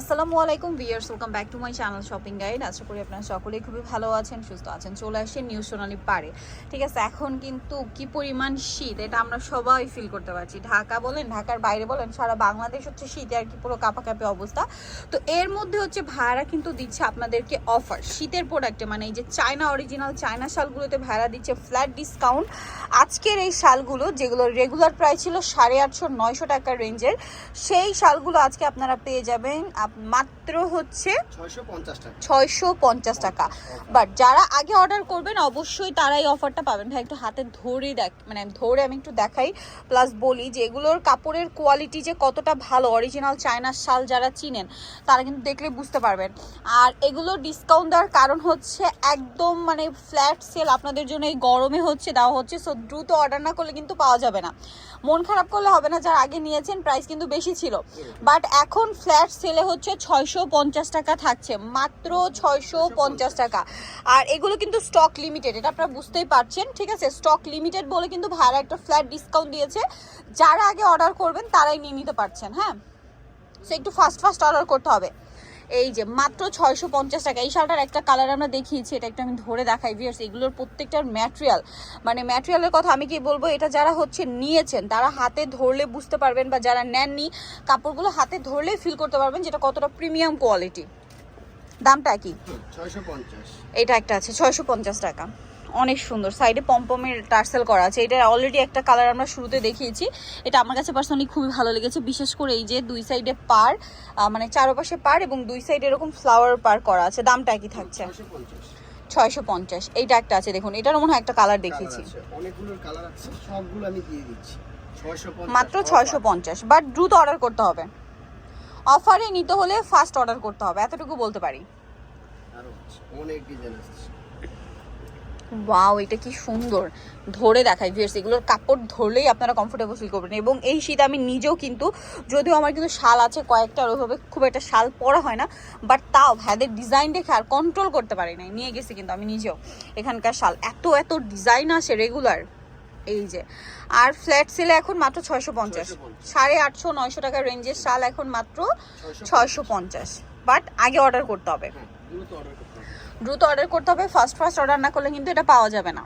আসসালামু আলাইকুম viewers welcome back to my channel shopping guide. আশা করি আপনারা সকলেই খুবই ভালো আছেন, সুস্থ আছেন। চলে আসেন নিউ সোনালি পারে ঠিক আছে, এখন কিন্তু কি পরিমাণ শীত, এটা আমরা সবাই ফিল করতে পারছি। ঢাকা বলেন, ঢাকার বাইরে বলেন, সারা বাংলাদেশ হচ্ছে শীতে আর কি পুরো কাঁপাকাঁপি অবস্থা। তো এর মধ্যে হচ্ছে ভাড়া কিন্তু দিচ্ছে আপনাদেরকে অফার শীতের প্রোডাক্টে মানে এই যে চায়না অরিজিনাল চায়না শালগুলোতে ভাড়া দিচ্ছে ফ্ল্যাট ডিসকাউন্ট আজকের এই শালগুলো, যেগুলো রেগুলার প্রাইস ছিল সাড়ে আটশো নয়শো টাকার রেঞ্জের সেই শালগুলো আজকে আপনারা পেয়ে যাবেন। মাত্র হচ্ছে ছয়শো পঞ্চাশ টাকা। বাট যারা আগে অর্ডার করবেন অবশ্যই তারা এই অফারটা পাবেন। ভাই একটু হাতে ধরে দেখ মানে ধরে আমি একটু দেখাই। প্লাস বলি যে এগুলোর কাপড়ের কোয়ালিটি যে কতটা ভালো অরিজিনাল চায়নার শাল যারা চিনেন তারা কিন্তু দেখলে বুঝতে পারবেন। আর এগুলো ডিসকাউন্ট দেওয়ার কারণ হচ্ছে একদম মানে ফ্ল্যাট সেল আপনাদের জন্য এই গরমে হচ্ছে দেওয়া হচ্ছে। সো দ্রুত অর্ডার না করলে কিন্তু পাওয়া যাবে না। মন খারাপ করলে হবে না। যারা আগে নিয়েছেন প্রাইস কিন্তু বেশি ছিল। বাট এখন ফ্ল্যাট সেলে হচ্ছে ছয়শো পঞ্চাশ টাকা থাকছে, মাত্র ছয়শো পঞ্চাশ টাকা। আর এগুলো কিন্তু স্টক লিমিটেড এটা আপনারা বুঝতেই পারছেন, ঠিক আছে? স্টক লিমিটেড বলে কিন্তু ভাড়া একটা ফ্ল্যাট ডিসকাউন্ট দিয়েছে। যারা আগে অর্ডার করবেন, তারাই নিয়ে নিতে পারছেন হ্যাঁ? সে একটু ফাস্ট ফাস্ট অর্ডার করতে হবে। এই যে মাত্র ছয়শো পঞ্চাশ টাকা। এই শালটার একটা কালার আমরা দেখিয়েছি এটা একটু আমি ধরে দেখাই ভিয়ার্স এগুলোর প্রত্যেকটার ম্যাটেরিয়াল মানে ম্যাটেরিয়ালের কথা আমি কি বলব এটা যারা হচ্ছে নিয়েছেন তারা হাতে ধরলে বুঝতে পারবেন বা যারা নেননি কাপড়গুলো হাতে ধরলে ফিল করতে পারবেন যেটা কতটা প্রিমিয়াম কোয়ালিটি দামটা কি? এটা একটা আছে ছয়শো পঞ্চাশ টাকা। অনেক সুন্দর। সাইডে পম্পমের টার্সেল করা আছে। এটা অলরেডি একটা কালার আমরা শুরুতে দেখিয়েছি। এটা আমার কাছে পার্সোনালি খুবই ভালো লেগেছে। বিশেষ করে এই যে দুই সাইডে পার মানে চারপাশে পার এবং দুই সাইডে এরকম ফ্লাওয়ার পার করা আছে। দামটা কি থাকছে? ছয়শো পঞ্চাশ। এইটা একটা আছে দেখুন। এটারও মনে হয় একটা কালার দেখিয়েছি। অনেকগুলোর কালার আছে। সবগুলো আমি দিয়ে দিচ্ছি। মাত্র ছয়শো পঞ্চাশ। বাট দ্রুত অর্ডার করতে হবে। অফারে নিতে হলে ফার্স্ট অর্ডার করতে হবে। এতটুকু বলতে পারি। অনেক ডিজাইন ওয়াও এটা কি সুন্দর। ধরে দেখায় ভিউয়ার্স এগুলোর কাপড় ধরলেই আপনারা কমফোর্টেবল ফিল করবেন। এবং এই শীত আমি নিজেও কিন্তু যদিও আমার কিন্তু শাল আছে কয়েকটা ওইভাবে খুব একটা শাল পরা হয় না বাট তাও ভাইদের ডিজাইন দেখে আর কন্ট্রোল করতে পারি না নিয়ে গেছি কিন্তু আমি নিজেও এখানকার শাল। এত এত ডিজাইন আসে রেগুলার এই যে আর ফ্ল্যাট সেলে এখন মাত্র ছয়শো পঞ্চাশ। সাড়ে আটশো নয়শো টাকার রেঞ্জের শাল এখন মাত্র ছয়শো ছয়শো পঞ্চাশ। বাট আগে অর্ডার করতে হবে। হ্যাঁ দ্রুত অর্ডার করতে হবে। ফার্স্ট ফার্স্ট অর্ডার না করলে কিন্তু এটা পাওয়া যাবে না।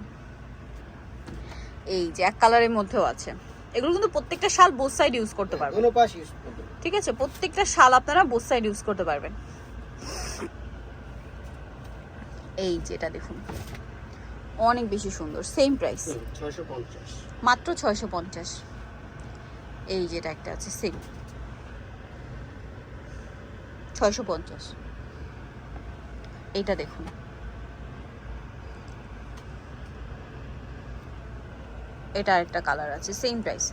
এই যে এক কালারের মধ্যেও আছে। এগুলো কিন্তু প্রত্যেকটা শাল বোথ সাইড ইউজ করতে পারবেন। কোনো পাশ ইউজ করতে ঠিক আছে? প্রত্যেকটা শাল আপনারা বোথ সাইড ইউজ করতে পারবেন। এই যে এটা দেখুন। অনেক বেশি সুন্দর। সেম প্রাইস মাত্র ছয়শো পঞ্চাশ। এই যেটা একটা আছে সেম ছয়শো পঞ্চাশ। এইটা দেখুন। এটা আরেকটা কালার আছে সেম প্রাইস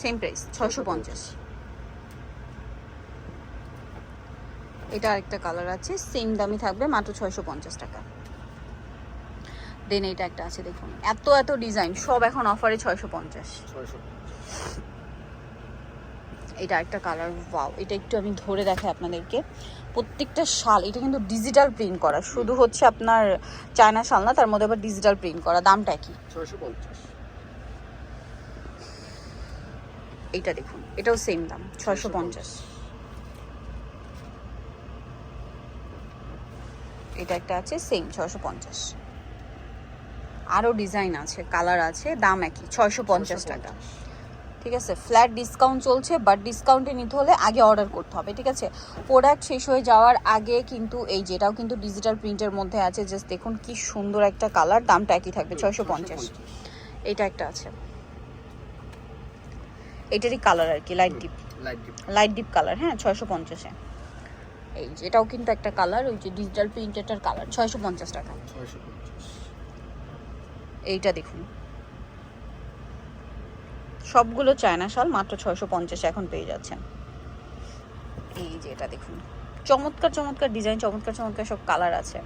সেম প্রাইস ছয়শো পঞ্চাশ। এটা আরেকটা কালার আছে সেম দামি থাকবে, মাত্র ছয়শো পঞ্চাশ টাকা। দেন এটা একটা আছে দেখুন। এত এত ডিজাইন সব এখন অফারে ছয়শো পঞ্চাশ। এটা একটা কালার ওয়াও। এটা একটু আমি ধরে দেখাই আপনাদেরকে। প্রত্যেকটা শাল এটা কিন্তু ডিজিটাল প্রিন্ট করা। শুধু হচ্ছে আপনার চায়না শাল না তার মধ্যে আবার ডিজিটাল প্রিন্ট করা। দামটা কি? এইটা দেখুন এটাও সেম দাম ছয়শো পঞ্চাশ। এটা একটা আছে সেম ছয়শো পঞ্চাশ। আরও ডিজাইন আছে কালার আছে দাম একই ছয়শো পঞ্চাশ টাকা। ঠিক আছে ফ্ল্যাট ডিসকাউন্ট চলছে বাট ডিসকাউন্টে নিতে হলে আগে অর্ডার করতে হবে ঠিক আছে? প্রোডাক্ট শেষ হয়ে যাওয়ার আগে কিন্তু এই যেটাও কিন্তু ডিজিটাল প্রিন্টের মধ্যে আছে জাস্ট দেখুন কি সুন্দর একটা কালার দামটা একই থাকবে ছয়শো পঞ্চাশ। এটা একটা আছে। এটারই কালার আর কি light deep light deep light deep colour হ্যাঁ ছয়শো পঞ্চাশে। এই যে এটাও কিন্তু একটা কালার ওই যে ডিজিটাল প্রিন্টেডটার কালার ছয়শো পঞ্চাশ টাকা। ছয়শো পঞ্চাশ। এইটা দেখুন। সবগুলো চায়না শাল মাত্র ছয়শো পঞ্চাশে এখন পেয়ে যাচ্ছেন। এই যে এটা দেখুন। চমৎকার চমৎকার ডিজাইন, চমৎকার চমৎকার সব কালার আছে।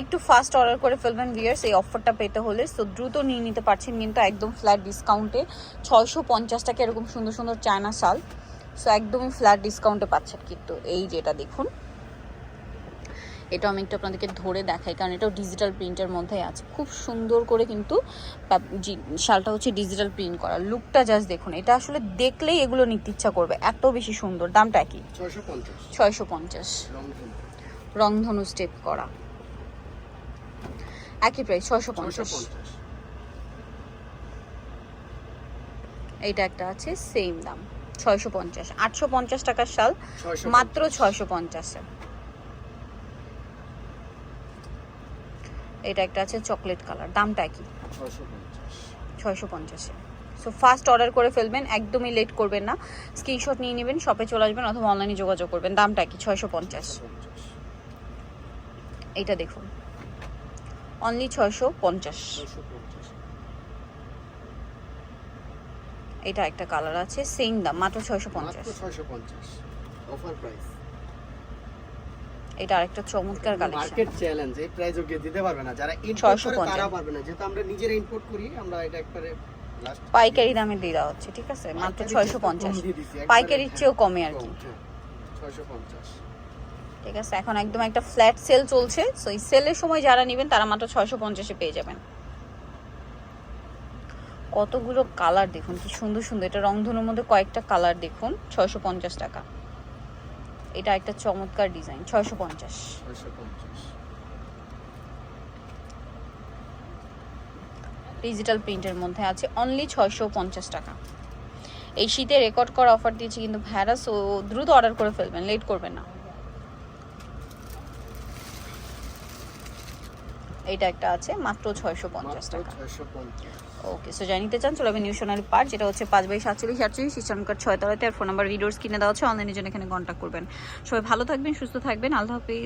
একটু ফাস্ট অর্ডার করে ফেলবেন ভিয়ার্স এই অফারটা পেতে হলে। সো দ্রুত নিয়ে নিতে পারছেন কিন্তু একদম ফ্ল্যাট ডিসকাউন্টে। ছয়শো পঞ্চাশ টাকা এরকম সুন্দর সুন্দর চায়না শাল। সো একদমই ফ্ল্যাট ডিসকাউন্টে পাচ্ছেন কিন্তু। এই যেটা দেখুন। এটাও আমি একটু আপনাদেরকে ধরে দেখাই কারণ এটাও ডিজিটাল প্রিন্টের মধ্যেই আছে। খুব সুন্দর করে কিন্তু শালটা হচ্ছে ডিজিটাল প্রিন্ট করা। লুকটা জাস্ট দেখুন এটা আসলে দেখলেই এগুলো নিতে ইচ্ছা করবে এত বেশি সুন্দর। দামটা কি? ছয়শো পঞ্চাশ। রংধনু স্টেপ করা। একই প্রাইস ছয়শো পঞ্চাশ। এইটা একটা আছে সেম দাম। ছয়শো পঞ্চাশ। আটশো পঞ্চাশ টাকার শাল মাত্র ছয়শো পঞ্চাশে। এটা একটা আছে চকলেট কালার। দামটা কি ছয়শো পঞ্চাশ। সো ফার্স্ট অর্ডার করে ফেলবেন একদমই লেট করবেন না। স্ক্রিনশট নিয়ে নেবেন শপে চলে আসবেন অথবা অনলাইনে যোগাযোগ করবেন। দামটা কি ছয়শো পঞ্চাশ। এইটা দেখুন। অনলি ছয়শো পঞ্চাশ। এটা একটা কালার আছে সেম দাম মাত্র ছয়শো পঞ্চাশ। ছয়শো পঞ্চাশ। অফার প্রাইস এটা আরেকটা চমৎকার কালেকশন মার্কেট চ্যালেঞ্জ এই দিতে পারবে না। যারা ইম্পোর্ট করে তারা পারবে না। যেহেতু আমরা নিজেরা ইম্পোর্ট করি আমরা এটা একবারে লাস্ট পাইকারি দামে দিয়ে দেওয়া হচ্ছে ঠিক আছে? মাত্র ছয়শো পঞ্চাশ। হ্যাঁ, পাইকারির চেয়েও কমে আর কি। ছয়শো পঞ্চাশ। ঠিক আছে এখন একদম একটা ফ্ল্যাট সেল চলছে সো এই সেলের সময় যারা নেবেন তারা মাত্র ছয়শো পঞ্চাশে পেয়ে যাবেন। কতগুলো কালার দেখুন কি সুন্দর সুন্দর। এটা রংধনুর মধ্যে কয়েকটা কালার দেখুন ছয়শো পঞ্চাশ টাকা। এটা একটা চমৎকার ডিজাইন ছয়শো পঞ্চাশ। ডিজিটাল প্রিন্টের মধ্যে আছে অনলি ছয়শো পঞ্চাশ টাকা। এই শীতে রেকর্ড করা অফার দিয়েছি কিন্তু ভ্যারাস ও দ্রুত অর্ডার করে ফেলবেন লেট করবেন না। এইটা একটা আছে মাত্র ছয়শো পঞ্চাশ টাকা। ওকে সো জানি নিতে চান চলে যাবেন নিউ সোনালি পার্ক, যেটা হচ্ছে পাঁচ বাই সাতচল্লিশ, আটচল্লিশ ছয় তলাতে। আর ফোন নাম্বার ভিডিওস কিনে দেওয়া হচ্ছে অনলাইনের জন্য এখানে কন্ট্যাক্ট করবেন। সবাই ভালো থাকবেন, সুস্থ থাকবেন। আল্লাহ হাফিজ।